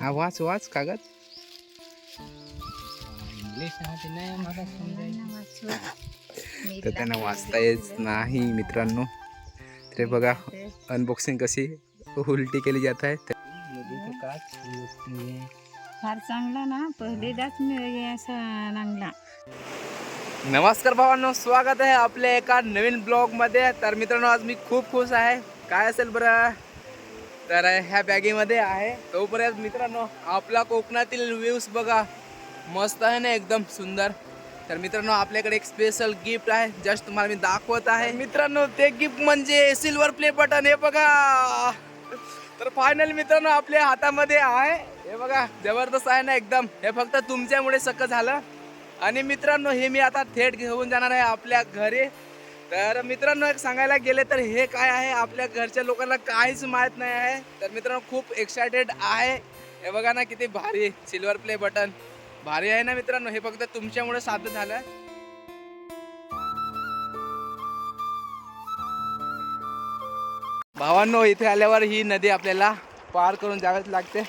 हा वाच वाच कागद. इंग्लिश आहे ते नाही मला समजायचं. तर त्यांना वाचता येत नाही मित्रांनो. तर हे बघा अनबॉक्सिंग कशी उलटी केली जात आहे. फार चांगला ना पहिलेदाच मी असा नांगला नमस्कार भावांनो स्वागत आहे आपल्या एका नवीन ब्लॉगमध्ये. तर मित्रांनो आज मी खूप खुश आहे. काय असेल बरं? तर ह्या बॅगेमध्ये आहे. तोपर्यंत मित्रांनो आपला कोकणातील व्ह्यूज बघा. मस्त आहे ना एकदम सुंदर. तर मित्रांनो आपल्याकडे एक स्पेशल गिफ्ट आहे. जस्ट तुम्हाला मी दाखवत आहे. मित्रांनो ते गिफ्ट म्हणजे सिल्वर प्ले बटन हे बघा. तर फायनल मित्रांनो आपल्या हातामध्ये आहे. हे बघा जबरदस्त आहे ना एकदम. हे फक्त तुमच्यामुळे शक्य झालं. आणि मित्रांनो हे मी आता थेट घेऊन जाणार आहे आपल्या घरी. तर मित्रांनो एक सांगायला गेले तर हे काय आहे? आपल्या घरच्या लोकांना काहीच माहीत नाही आहे. तर मित्रांनो खूप एक्सायटेड आहे. हे बघा ना किती भारी सिल्वर प्ले बटन भारी आहे ना मित्रांनो हे फक्त तुमच्यामुळे साध्य झालं भावांनो इथे आल्यावर ही नदी आपल्याला पार करून जावेच लागते.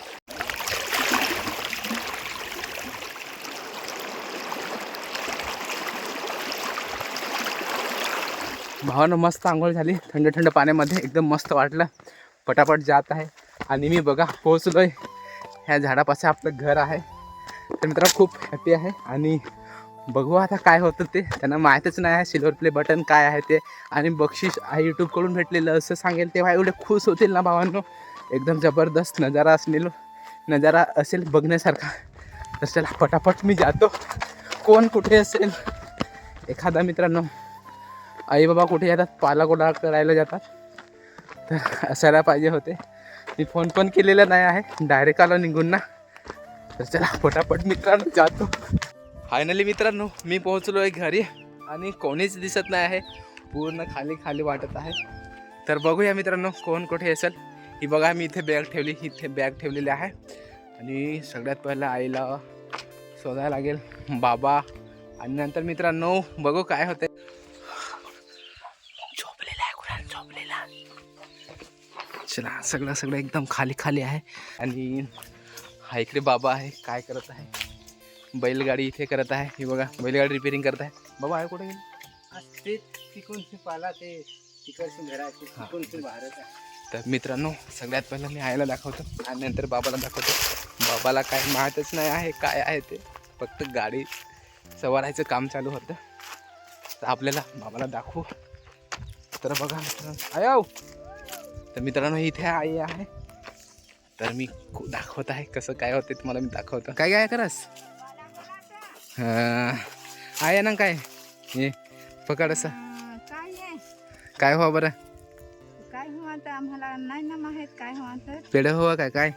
भावानं मस्त आंघोळ झाली. थंड थंड पाण्यामध्ये एकदम मस्त वाटलं. पटापट जात आहे. आणि मी बघा पोहोचलोय. ह्या झाडापाशी आपलं घर आहे. तर मित्र खूप हॅपी आहे. आणि बघू आता काय होतं ते. त्यांना माहीतच नाही आहे सिल्वर प्ले बटन काय आहे ते. आणि बक्षीस आहे यूट्यूबकडून भेटलेलं असं सांगेल तेव्हा एवढे खुश होतील ना भावांनो. एकदम जबरदस्त नजारा असलेलो नजारा असेल बघण्यासारखा. तर चला पटापट मी जातो. कोण कुठे असेल? एखादा मित्रांनो. आई बाबा कुठे जातात? पाला गोळा करायला जातात. तर असायला पाहिजे होते. मी फोन पण केलेला नाही आहे. डायरेक्ट आलो निघून ना. तर चला पटापट मित्रांनो जातो. फायनली मित्रांनो मी पोहोचलो आहे घरी. आणि कोणीच दिसत नाही आहे. पूर्ण खाली खाली वाटत आहे. तर बघूया मित्रांनो कोण कुठे असेल. ही बघा मी इथे बॅग ठेवली. इथे बॅग ठेवलेली आहे. आणि सगळ्यात पहिलं आईला शोधायला लागेल. बाबा. आणि नंतर मित्रांनो बघू काय होतं चला सगळं सगळं एकदम खाली खाली आहे. आणि हा इकडे बाबा आहे काय करत आहे? बैलगाडी इथे करत आहे. हे बघा बैलगाडी रिपेअरिंग करत आहे. बाबा आहे कुठे गेली? तिकून पाला ते भारत आहे. तर मित्रांनो सगळ्यात पहिलं मी आईला दाखवतो आणि नंतर बाबाला दाखवतो. बाबाला काय माहीतच नाही आहे काय आहे ते. फक्त गाडी सवारायचं काम चालू होतं. तर आपल्याला बाबाला दाखवू. तर बघा मित्रांनो. आयो तर मित्रांनो इथे आई आहे. तर मी दाखवत आहे कसं काय होते तुम्हाला मी दाखवतो. काय काय करस? हां, आहे ना काय? हे पकड असं. काय आहे? काय हो बरं? काय हो आता? आम्हाला नाही ना माहीत काय हो आता. पेढं हो काय? काय.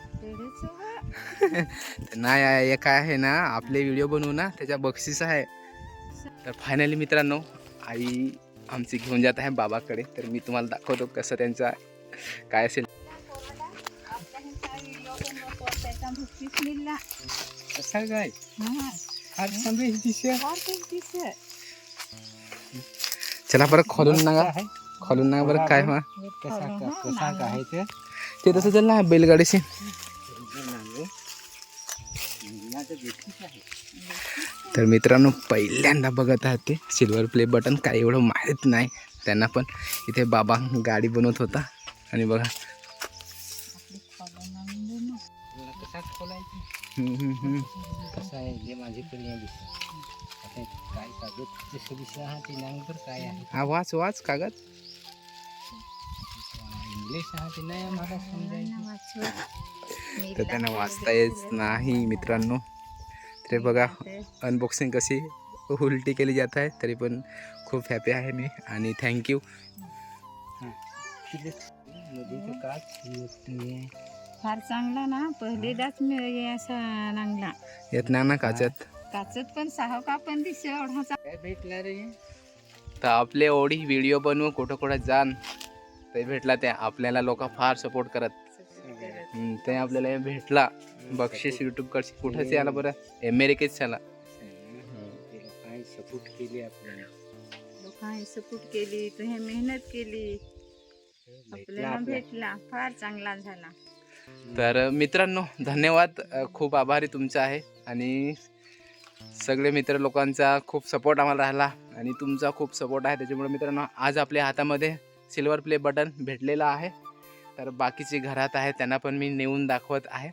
नाही आहे, काय आहे ना? आपले व्हिडिओ बनवू ना त्याच्या बक्षीस आहे. तर फायनली मित्रांनो आई आमची घेऊन जात आहे बाबाकडे. तर मी तुम्हाला दाखवतो कसं त्यांचा काय असेल? काय. चला बरं खोलून नका. खोलून नका बरं काय कसा का कसा का आहे ते. ते तसं चाललं ना बैलगाडीशी. तर मित्रांनो पहिल्यांदा बघत आहेत ते. सिल्वर प्ले बटन काय एवढं माहीत नाही. त्यांना पण इथे बाबा गाडी बनवत होता. आणि बघा. कसा आहे? जे माझ्याकडे काय कागद? जसे ते नांगर काय आहे? हा वाच वाच कागद. इंग्लिश आहे ते नाही मला समजायचं. वाचवत. तर त्यांना वाचता येत नाही मित्रांनो. तर हे बघा अनबॉक्सिंग कशी उलटी केली जात आहे तरी पण खूप हॅपी आहे मी. आणि थँक्यू नदीचं काच हे फार चांगला ना पहिलेदाच मी असा नांगला. येत नाही ना काचत? काचत पण सहा का पण दिसे एवढाचा काय भेटला रे? तर आपले ओढी व्हिडिओ बनवू कुठं कुठं जाण. ते भेटला ते आपल्याला लोक फार सपोर्ट करत. हम्म, ते आपल्याला हे भेटला. बक्षीस यूट्यूबकडची कुठंच आला बरं. अमेरिकेत आला काय सपोर्ट केली आपल्याला. लोक हाय सपोर्ट केली तुम्ही मेहनत केली. आपल्याला भेटला. फार चांगला झाला. तर मित्रांनो धन्यवाद. खूप आभारी तुमचा आहे. आणि सगळे मित्र लोकांचा खूप सपोर्ट आम्हाला राहिला. आणि तुमचा खूप सपोर्ट आहे. त्याच्यामुळे मित्रांनो आज आपल्या हातामध्ये सिल्वर प्ले बटन भेटलेलं आहे. तर बाकीचे घरात आहे त्यांना पण मी नेऊन दाखवत आहे.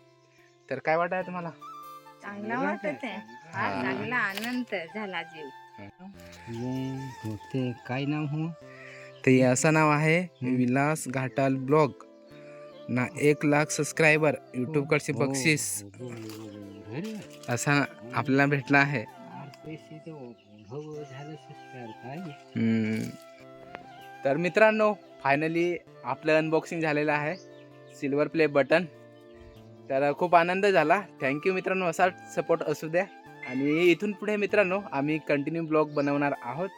तर काय वाटत आहे तुम्हाला? चांगला वाटत आहे फार हा. चांगला आनंद झाला जीव. काय नाव हो? ते असं नाव आहे. विलास घाटाल ब्लॉग. ना एक लाख सबस्क्रायबर यूट्यूबकडचे हो, बक्षीस. असा आपल्याला भेटला आहे. तर मित्रांनो फायनली आपलं अनबॉक्सिंग झालेलं आहे. सिल्वर प्ले बटन तर खूप आनंद झाला. थँक्यू मित्रांनो असाच सपोर्ट असू द्या. आणि इथून पुढे मित्रांनो आम्ही कंटिन्यू ब्लॉग बनवणार आहोत.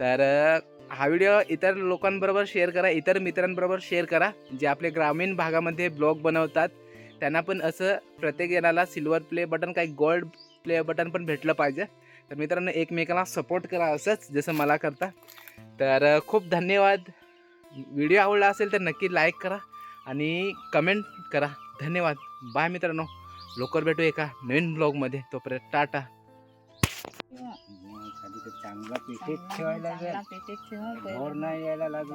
तर हा व्हिडिओ इतर लोकांबरोबर शेअर करा इतर मित्रांबरोबर शेअर करा जे आपले ग्रामीण भागामध्ये ब्लॉग बनवतात. त्यांना पण असं प्रत्येक जणाला सिल्वर प्ले बटन काही गोल्ड प्ले बटन पण भेटलं पाहिजे. तर मित्रांनो एकमेकाला सपोर्ट करा असंच जसं मला करता. तर खूप धन्यवाद. व्हिडिओ आवडला असेल तर नक्की लाईक करा आणि कमेंट करा. धन्यवाद. बाय मित्रांनो. लवकर भेटू एका नवीन ब्लॉगमध्ये तोपर्यंत टाटा. चांगला पेटेत ठेवायला चांगला पेटेत ठेवा घोर नाही यायला लागला